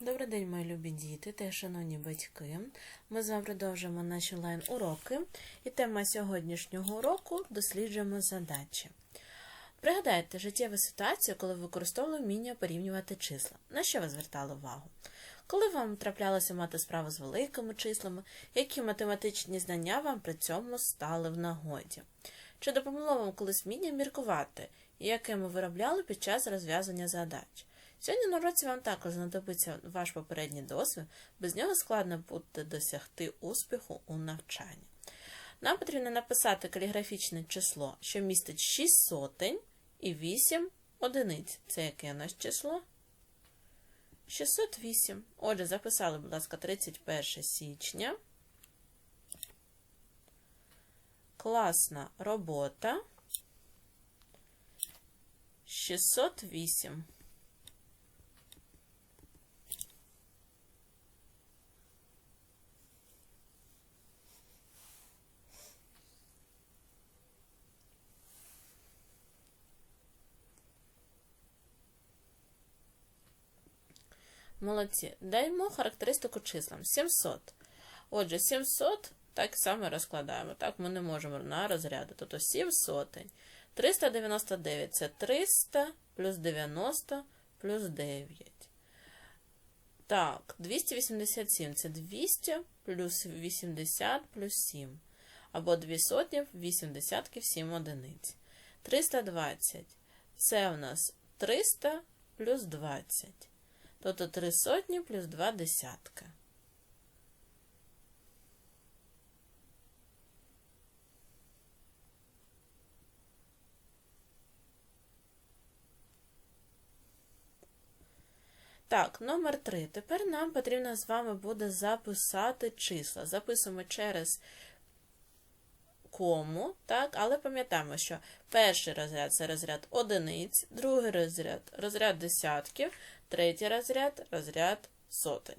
Добрий день, мої любі діти та шановні батьки. Ми з вами продовжуємо наші онлайн-уроки. І тема сьогоднішнього уроку досліджуємо задачі. Пригадайте життєву ситуацію, коли ви використовували вміння порівнювати числа. На що ви звертали увагу? Коли вам траплялося мати справу з великими числами, які математичні знання вам при цьому стали в нагоді? Чи допомогло вам колись вміння міркувати, яке ми виробляли під час розв'язання задач? Сьогодні на уроці вам також знадобиться ваш попередній досвід, без нього складно буде досягти успіху у навчанні. Нам потрібно написати каліграфічне число, що містить 6 сотень і 8 одиниць. Це яке у нас число? 608. Отже, записали, будь ласка, 31 січня. Класна робота. 608. Молодці. Даємо характеристику числам. 700. Отже, 700 так само розкладаємо. Так, ми не можемо на розряди. Тобто 7 сотень. 399 це 300 плюс 90 плюс 9. Так, 287 це 200 плюс 80 плюс 7. Або 2 сотні, 8 десятків, 7 одиниць. 320 це у нас 300 плюс 20. Тобто 3 сотні плюс 2 десятка. Так, номер 3. Тепер нам потрібно з вами буде записати числа. Записуємо через кому, так, але пам'ятаємо, що перший розряд це розряд одиниць, другий розряд розряд десятків, третій розряд розряд сотень.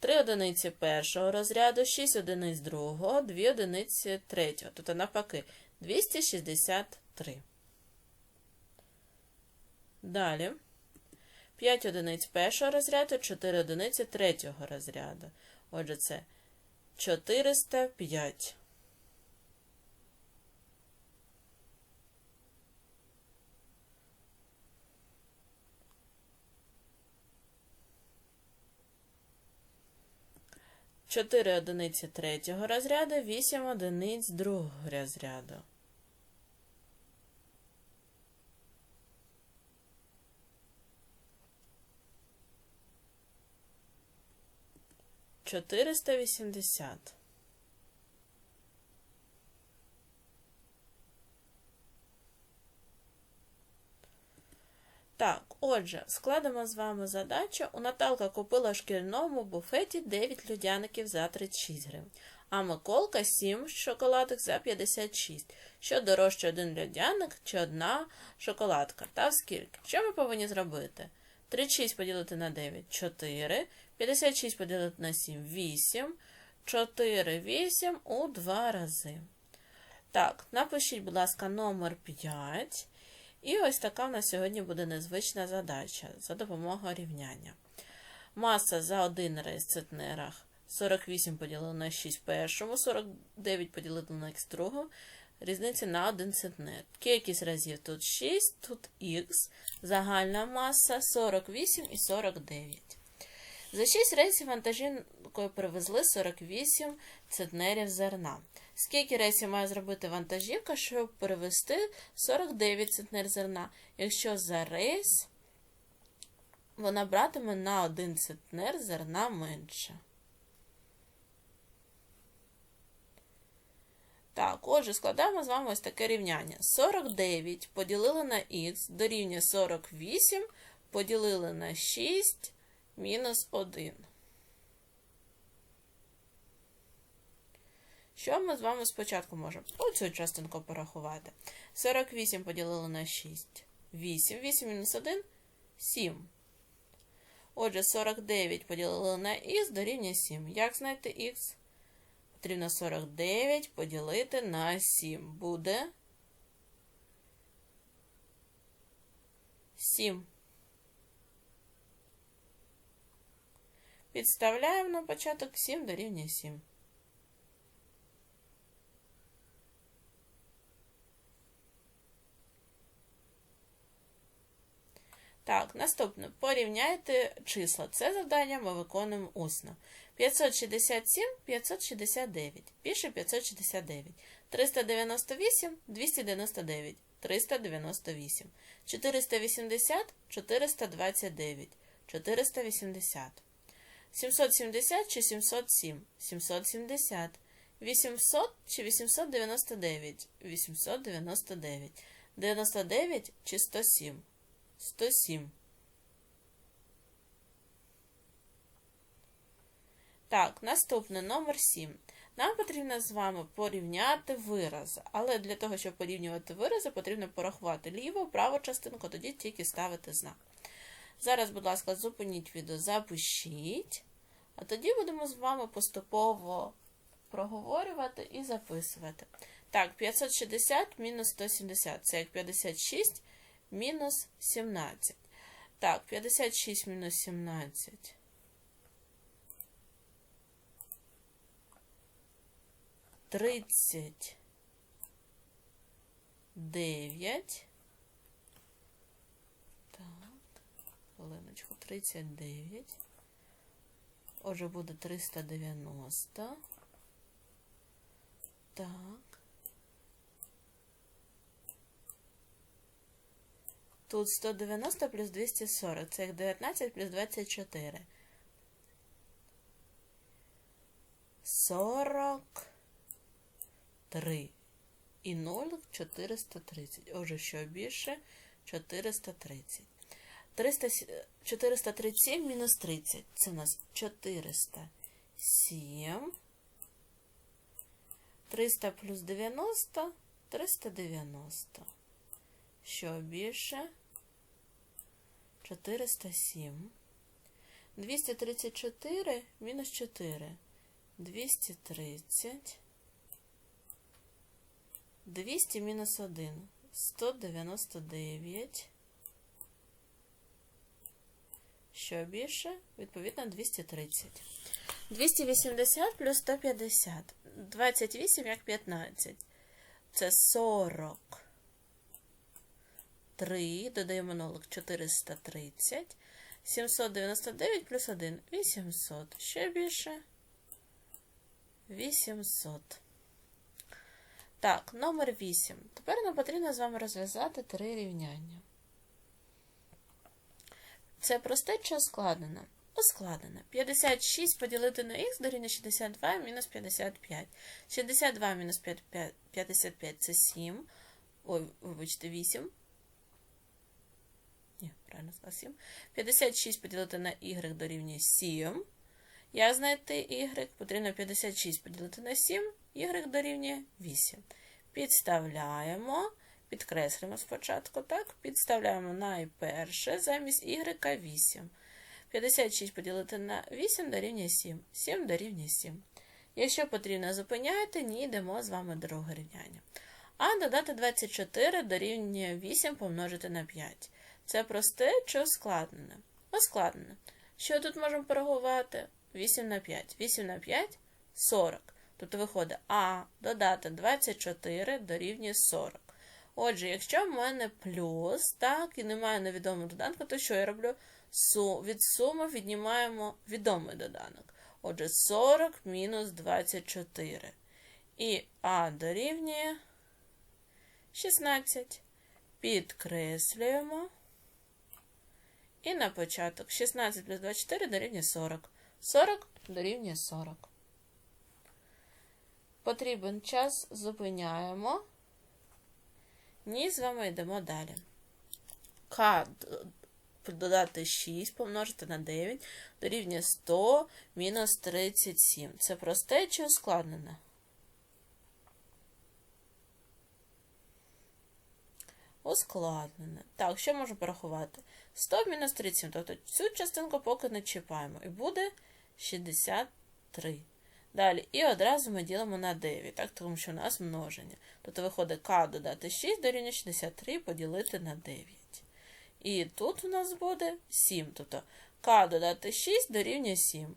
Три одиниці першого розряду, 6 одиниць другого, 2 одиниці третього. Тобто, навпаки, 263. Далі. 5 одиниць першого розряду, 4 одиниці третього розряду. Отже, це 405. Чотири одиниці третього розряду, вісім одиниць другого розряду. Чотириста вісімдесят. Так, отже, складемо з вами задачу. У Наталка купила в шкільному буфеті 9 людяників за 36 гривень, а Миколка 7 шоколадок за 56. Що дорожче один людяник чи одна шоколадка? Та в скільки? Що ми повинні зробити? 36 поділити на 9 4, 56 поділити на 7 8, 4, 8 у 2 рази. Так, напишіть, будь ласка, номер 5. І ось така в нас сьогодні буде незвична задача за допомогою рівняння. Маса за один рейс в центнерах 48 поділено на 6 першому, 49 поділено на х другому, різниця на 1 центнер. Кількість разів тут 6, тут х, загальна маса 48 і 49. За 6 рейсів вантажівкою привезли 48 центнерів зерна. Скільки рейсів має зробити вантажівка, щоб перевести 49 центнер зерна? Якщо за рейс вона братиме на 1 центнер зерна менше. Так, отже, складаємо з вами ось таке рівняння. 49 поділили на х дорівнює 48 поділили на 6 мінус 1. Що ми з вами спочатку можемо? Оцю частинку порахувати. 48 поділили на 6. 8. 8 мінус 1 7. Отже, 49 поділили на х дорівнює 7. Як знайти х? Потрібно 49 поділити на 7. Буде 7. Підставляємо на початок 7 дорівнює 7. Так, наступне. Порівняйте числа. Це завдання ми виконуємо усно. 567, 569. Більше 569. 398, 299. 398. 480, 429. 480. 770 чи 707? 770. 800 чи 899? 899. 99 чи 107? 107. Так, наступне номер 7. Нам потрібно з вами порівняти вирази, але для того, щоб порівнювати вирази, потрібно порахувати ліву, праву частинку, тоді тільки ставити знак. Зараз, будь ласка, зупиніть відео, запишіть, а тоді будемо з вами поступово проговорювати і записувати. Так, 560 мінус 170 це як 56 мінус 17. Так, 56 мінус 17. Тридцять дев'ять. Так, хвилиночку, тридцять дев'ять. Отже, буде триста дев'яносто. Так. Тут 190 плюс 240. Це як 19 плюс 24. 43. І 0 430. Отже, що більше? 430. 300, 437 мінус 30. Це у нас 407. 300 плюс 90 390. Що більше? 407. 234 мінус 4. 230. 200 мінус 1. 199. Що більше? Відповідно, 230. 280 плюс 150. 28 як 15. Це 40. 3, додаємо нолик 430. 799 плюс 1 800. Ще більше 800. Так, номер 8. Тепер нам потрібно з вами розв'язати три рівняння. Це просте чи ускладнене? Ускладнене. 56 поділити на х дорівнює 62 мінус 55. 62 мінус 55 це 7. Ой, вибачте, 8. Ні, правильно сказав 7. 56 поділити на y дорівнює 7. Як знайти y? Потрібно 56 поділити на 7, y дорівнює 8. Підставляємо, підкреслюємо спочатку, так? Підставляємо найперше замість y 8. 56 поділити на 8 дорівнює 7. 7 дорівнює 7. Якщо потрібно, зупиняєте, ні, йдемо з вами друге рівняння. А додати 24 дорівнює 8 помножити на 5. Це просте чи ускладнене? Ускладнене. Що тут можемо порахувати? 8 на 5. 8 на 5 40. Тобто виходить А додати 24 дорівнює 40. Отже, якщо в мене плюс, так, і немає невідомого доданку, то що я роблю? Від суми віднімаємо відомий доданок. Отже, 40 мінус 24. І А дорівнює 16. Підкреслюємо. І на початок 16 плюс 24 дорівнює 40. 40 дорівнює 40. Потрібен час, зупиняємо. Ні, з вами йдемо далі. К додати 6, помножити на 9, дорівнює 100 мінус 37. Це просте чи ускладнене? Ускладнене. Так, що можу порахувати? 100 мінус 37, тобто цю частинку поки не чіпаємо. І буде 63. Далі, і одразу ми ділимо на 9, так, тому що у нас множення. Тобто виходить К додати 6 дорівнює 63 поділити на 9. І тут у нас буде 7. Тобто К додати 6 дорівнює 7.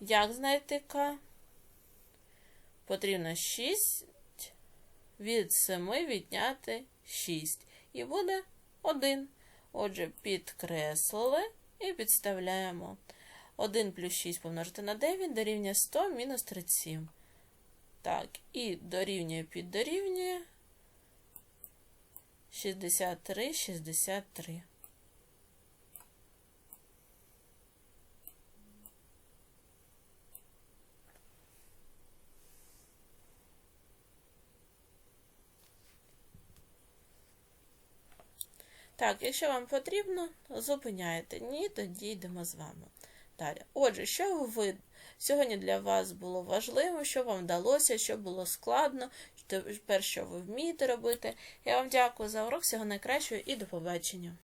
Як знайти К? Потрібно 6 від 7 відняти 6. І буде 1. Отже, підкреслили і підставляємо. 1 плюс 6 помножити на 9 дорівнює 100 мінус 37. Так, і дорівнює піддорівнює 63, 63. Так, якщо вам потрібно, зупиняйте. Ні, тоді йдемо з вами. Далі. Отже, що ви сьогодні для вас було важливо, що вам вдалося, що було складно, тепер що ви вмієте робити. Я вам дякую за урок, всього найкращого і до побачення.